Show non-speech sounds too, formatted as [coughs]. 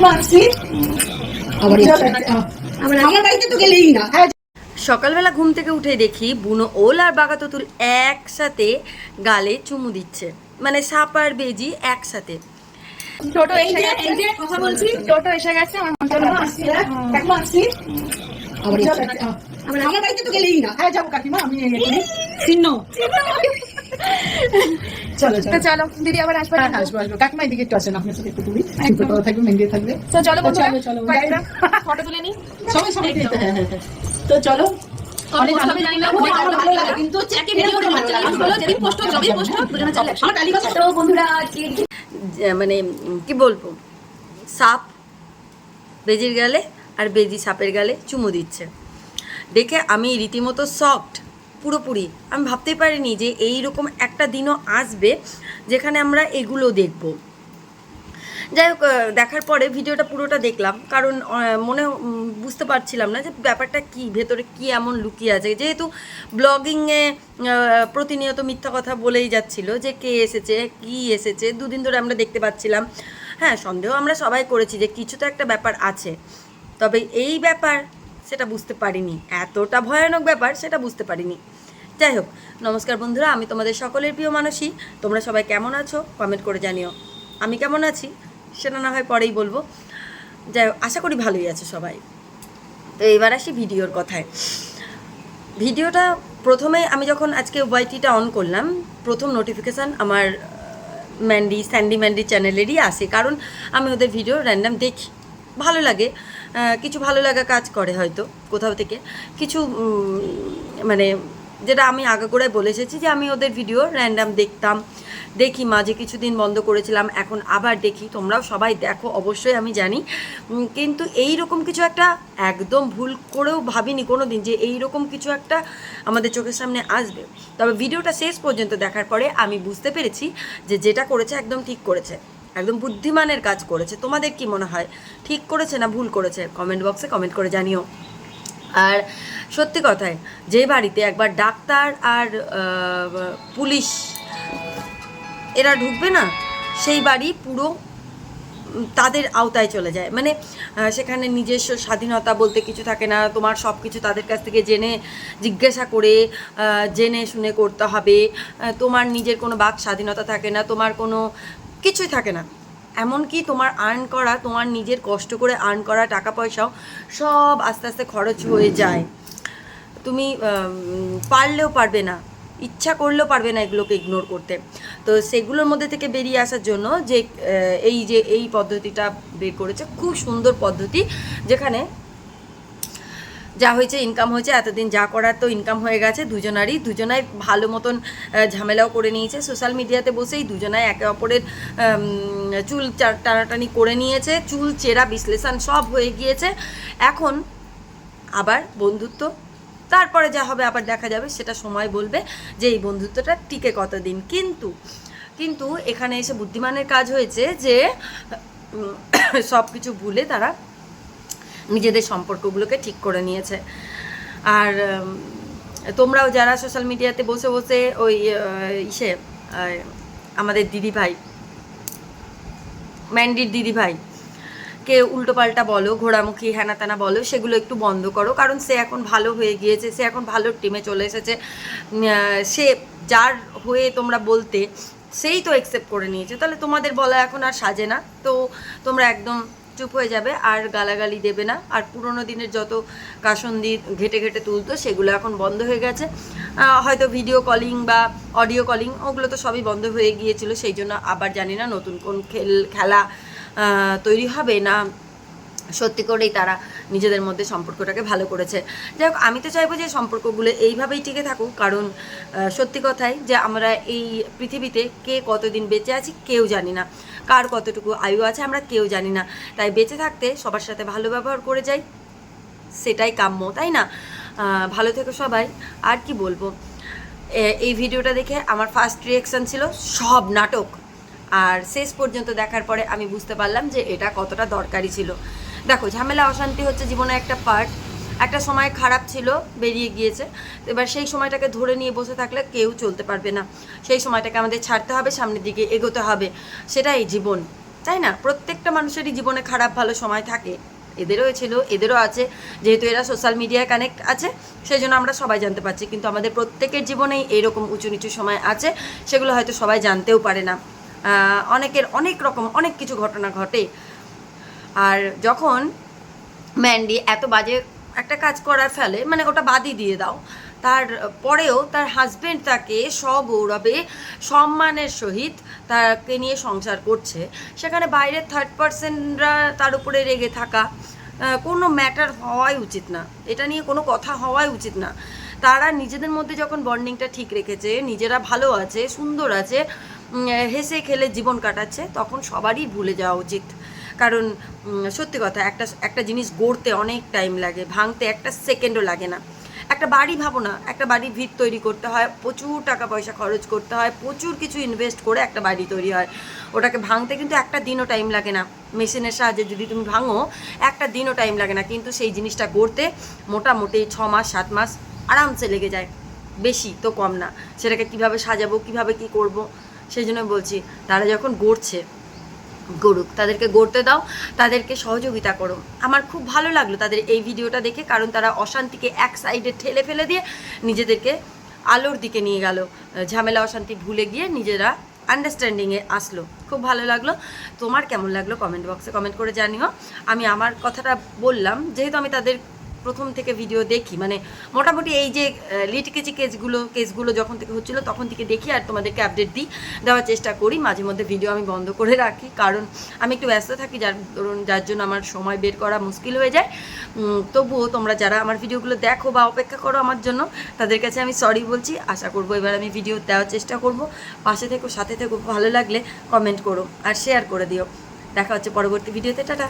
একবার আসছি আমার বাড়িতে তো গেলেই না। হ্যাঁ সকালবেলা ঘুম থেকে উঠে দেখি বুনো ওল আর বাগাততুল একসাথে গালে চুমু দিচ্ছে। মানে সাপ আর বেজি একসাথে। টোটো এসে গেছে। কথা বলছি টোটো এসে গেছে। আমার একবার আসছি আমার বাড়িতে তো গেলেই না। হ্যাঁ যাব কাকিমা আমি চিহ্ন চলো চলো চলো। দিদি আবার আসবে আসব আসব কাকিমা এদিকে একটু আসেন আপনার সাথে একটু তুলি। একটু কথা থাকবে মেহেন্দি থাকবে। তো চলো চলো, চলো। ফটো তুলে নি সবাই সবাই। তো চলো অনেক ভালো খুব ভালো ভালো লাগে কিন্তু চেকে ভিডিওটা ভালো লাগে। যেদিন পোস্ট হবে পোস্ট হবে দুজনে চলে আমার ডালি কথা তো বন্ধুরা মানে কি বলব? সাপ বেজির গালে আর বেজি সাপের গালে চুমু দিচ্ছে। দেখে আমি রীতিমতো সফট পুরোপুরি। আমি ভাবতেই পারিনি যে এই রকম একটা দিনও আসবে যেখানে আমরা এগুলো দেখব। যাই হোক দেখার পরে ভিডিওটা পুরোটা দেখলাম। কারণ মনে বুঝতে পারছিলাম না যে ব্যাপারটা কি, ভেতরে কি এমন লুকিয়ে আছে। যেহেতু ব্লগিংয়ে প্রতিনিয়ত মিথ্যা কথা বলেই যাচ্ছিল যে কে এসেছে, কি এসেছে, দুদিন ধরে আমরা দেখতে পাচ্ছিলাম। হ্যাঁ সন্দেহ আমরা সবাই করেছি যে কিছু তো একটা ব্যাপার আছে। তবে এই ব্যাপার সেটা বুঝতে পারিনি। এতটা ভয়ানক ব্যাপার সেটা বুঝতে পারিনি। যাই হোক, নমস্কার বন্ধুরা, আমি তোমাদের সকলের প্রিয় মানুষই তোমরা সবাই কেমন আছো? কমেন্ট করে জানিও। আমি কেমন আছি? সেটা না হয় পরেই বলব। যাই হোক, আশা করি ভালোই আছে সবাই। তো এবার আসি ভিডিওর কথায়। ভিডিওটা প্রথমে আমি যখন আজকে ওয়াইটিটা অন করলাম, প্রথম নোটিফিকেশান আমার ম্যান্ডি স্যান্ডি ম্যান্ডি চ্যানেলেরই আসে। কারণ আমি ওদের ভিডিও র্যান্ডাম দেখি। ভালো লাগে। কিছু ভালো লাগা কাজ করে হয়তো কোথাও থেকে। কিছু মানে যেটা আমি আগাগোড়ায় বলে এসেছি যে আমি ওদের ভিডিও র্যান্ডাম দেখতাম, দেখি মাঝে কিছুদিন বন্ধ করেছিলাম, এখন আবার দেখি, তোমরাও সবাই দেখো, অবশ্যই আমি জানি। কিন্তু এই রকম কিছু একটা একদম ভুল করেও ভাবিনি কোনো দিন যে এই রকম কিছু একটা আমাদের চোখের সামনে আসবে। তবে ভিডিওটা শেষ পর্যন্ত দেখার পরে আমি বুঝতে পেরেছি যে যেটা করেছে একদম ঠিক করেছে। একদম বুদ্ধিমানের কাজ করেছে। তোমাদের কি মনে হয়? ঠিক করেছে না ভুল করেছে? কমেন্ট বক্সে কমেন্ট করে জানিও। আর সত্যি কথায়, যে বাড়িতে একবার ডাক্তার আর পুলিশ এরা ঢুকবে না, সেই বাড়ি পুরো তাদের আওতায় চলে যায়। মানে সেখানে নিজস্ব স্বাধীনতা বলতে কিছু থাকে না। তোমার সব কিছু তাদের কাছ থেকে জেনে, জিজ্ঞাসা করে জেনে শুনে করতে হবে। তোমার নিজের কোনো বাক স্বাধীনতা থাকে না। তোমার কোনো কিছুই থাকে না। এমনকি তোমার আর্ন করা, তোমার নিজের কষ্ট করে আর্ন করা টাকা পয়সাও সব আস্তে আস্তে খরচ হয়ে যায়। তুমি পারলেও পারবে না। ইচ্ছা করলেও পারবে না এগুলোকে ইগনোর করতে। তো সেগুলোর মধ্যে থেকে বেরিয়ে আসার জন্য যে এই যে, এই পদ্ধতিটা বের করেছে, খুব সুন্দর পদ্ধতি যেখানে যা হয়েছে ইনকাম হয়েছে, এতদিন যা করার তো ইনকাম হয়ে গেছে, দুজনারই, দুজনাই ভালো মতন ঝামেলাও করে নিয়েছে। সোশ্যাল মিডিয়াতে বসেই দুজনাই একে অপরের চুল টানাটানি করে নিয়েছে, চুল, চেরা, বিশ্লেষণ সব হয়ে গিয়েছে। এখন আবার বন্ধুত্ব। তারপরে যা হবে আবার দেখা যাবে, সেটা সময় বলবে যে এই বন্ধুত্বটা টিকে কতদিন। কিন্তু কিন্তু এখানে এসে বুদ্ধিমানের কাজ হয়েছে যে [coughs] সব কিছু ভুলে তারা নিজেদের সম্পর্কগুলোকে ঠিক করে নিয়েছে। আর তোমরাও যারা সোশ্যাল মিডিয়াতে বসে বসে ওই ইসে আমাদের দিদি ভাই ম্যান্ডির দিদি ভাই কে উল্টোপাল্টা বলো, ঘোড়ামুখী হ্যানা ত্যানা বলো, সেগুলো একটু বন্ধ করো। কারণ সে এখন ভালো হয়ে গিয়েছে, সে এখন ভালো টিমে চলে এসেছে। সে যার হয়ে তোমরা বলতে, সেই তো অ্যাকসেপ্ট করে নিয়েছে। তাহলে তোমাদের বলা এখন আর সাজে না। তো তোমরা একদম চুপ হয়ে যাবে, আর গালাগালি দেবে না। আর পুরোনো দিনের যত কাসন্দি ঘেটে ঘেটে তুলতো, সেগুলো এখন বন্ধ হয়ে গেছে। হয়তো ভিডিও কলিং বা অডিও কলিং ওগুলো তো সবই বন্ধ হয়ে গিয়েছিল, সেই জন্য আবার জানি না নতুন কোন খেল, খেলা তৈরি হবে না। সত্যি করেই তারা নিজেদের মধ্যে সম্পর্কটাকে ভালো করেছে। যাই হোক, আমি তো চাইব যে সম্পর্কগুলো এইভাবেই টিকে থাকুক, কারণ সত্যি কথাই যে আমরা এই পৃথিবীতে কে কতদিন বেঁচে আছি, কেউ জানি না। কার কতটুকু আয়ু আছে আমরা কেউ জানি না। তাই বেঁচে থাকতে সবার সাথে ভালো ব্যবহার করে যাই। সেটাই কাম্য, তাই না? ভালো থেকো সবাই। আর কি বলব? এই ভিডিওটা দেখে আমার ফার্স্ট রিয়াকশান ছিল সব নাটক। আর শেষ পর্যন্ত দেখার পরে আমি বুঝতে পারলাম যে এটা কতটা দরকারি ছিল। দেখো, ঝামেলা, অশান্তি হচ্ছে জীবনে একটা পার্ট একটা সময় খারাপ ছিল, বেরিয়ে গিয়েছে। এবার সেই সময়টাকে ধরে নিয়ে বসে থাকলে কেউ চলতে পারবে না। সেই সময়টাকে আমাদের ছাড়তে হবে, সামনের দিকে এগোতে হবে। সেটাই জীবন, তাই না? প্রত্যেকটা মানুষেরই জীবনে খারাপ, ভালো সময় থাকে। এদেরও ছিল, এদেরও আছে। যেহেতু এরা সোশ্যাল মিডিয়ায় কানেক্ট আছে সেই জন্য আমরা সবাই জানতে পারছি। কিন্তু আমাদের প্রত্যেকের জীবনেই এইরকম উঁচু নিচু সময় আছে, সেগুলো হয়তো সবাই জানতেও পারে না। অনেকের অনেক রকম, অনেক কিছু ঘটনা ঘটে। আর যখন ম্যান্ডি এত বাজে একটা কাজ করার ফেলে মানে ওটা বাদই দিয়ে দাও। তার পরেও তার হাজবেন্ড তাকে সগৌরবে সম্মানের সহিত তাকে নিয়ে সংসার করছে। সেখানে বাইরের থার্ড পার্সনরা তার উপরে রেগে থাকা কোনো ম্যাটার হওয়াই উচিত না। এটা নিয়ে কোনো কথা হওয়াই উচিত না। তারা নিজেদের মধ্যে যখন বন্ডিংটা ঠিক রেখেছে, নিজেরা ভালো আছে, সুন্দর আছে হেসে খেলে জীবন কাটাচ্ছে, তখন সবারই ভুলে যাওয়া উচিত। কারণ সত্যি কথা, একটা একটা জিনিস গড়তে অনেক টাইম লাগে, ভাঙতে একটা সেকেন্ডও লাগে না। একটা বাড়ি ভাবো না, একটা বাড়ির ভিত তৈরি করতে হয়, প্রচুর টাকা পয়সা খরচ করতে হয়, প্রচুর কিছু ইনভেস্ট করে একটা বাড়ি তৈরি হয়। ওটাকে ভাঙতে কিন্তু একটা দিনও টাইম লাগে না। মেশিনের সাহায্যে যদি তুমি ভাঙো, একটা দিনও টাইম লাগে না। কিন্তু সেই জিনিসটা গড়তে মোটামুটি ছ মাস, সাত মাস আরামসে লেগে যায়। বেশি তো কম না। সেটাকে কীভাবে সাজাবো, কীভাবে কি করব, সেই জন্য বলছি, তারা যখন গড়ছে গড়ুক, তাদেরকে গড়তে দাও, তাদেরকে সহযোগিতা করো। আমার খুব ভালো লাগল তাদের এই ভিডিওটা দেখে, কারণ তারা অশান্তিকে এক সাইডে ঠেলে ফেলে দিয়ে নিজেদেরকে আলোর দিকে নিয়ে গেল। ঝামেলা, অশান্তি ভুলে গিয়ে নিজেরা আন্ডারস্ট্যান্ডিংয়ে আসলো। খুব ভালো লাগল। তোমার কেমন লাগল? কমেন্ট বক্সে কমেন্ট করে জানিও। আমি আমার কথাটা বললাম, যেহেতু আমি তাদের প্রথম থেকে ভিডিও দেখি। মানে মোটামুটি এই যে লিটকেচি কেসগুলো কেসগুলো যখন থেকে হচ্ছিল, তখন থেকে দেখি আর তোমাদেরকে আপডেট দিই, দেওয়ার চেষ্টা করি। মাঝে মধ্যে ভিডিও আমি বন্ধ করে রাখি, কারণ আমি একটু ব্যস্ত থাকি, যার ধরুন, যার জন্য আমার সময় বের করা মুশকিল হয়ে যায়। তবুও তোমরা যারা আমার ভিডিওগুলো দেখো বা অপেক্ষা করো আমার জন্য, তাদের কাছে আমি সরি বলছি। আশা করব এবার আমি ভিডিও দেওয়ার চেষ্টা করব। পাশে থেকো, সাথে থেকো, ভালো লাগলে কমেন্ট করো আর শেয়ার করে দিও। দেখা হচ্ছে পরবর্তী ভিডিওতে টাটা।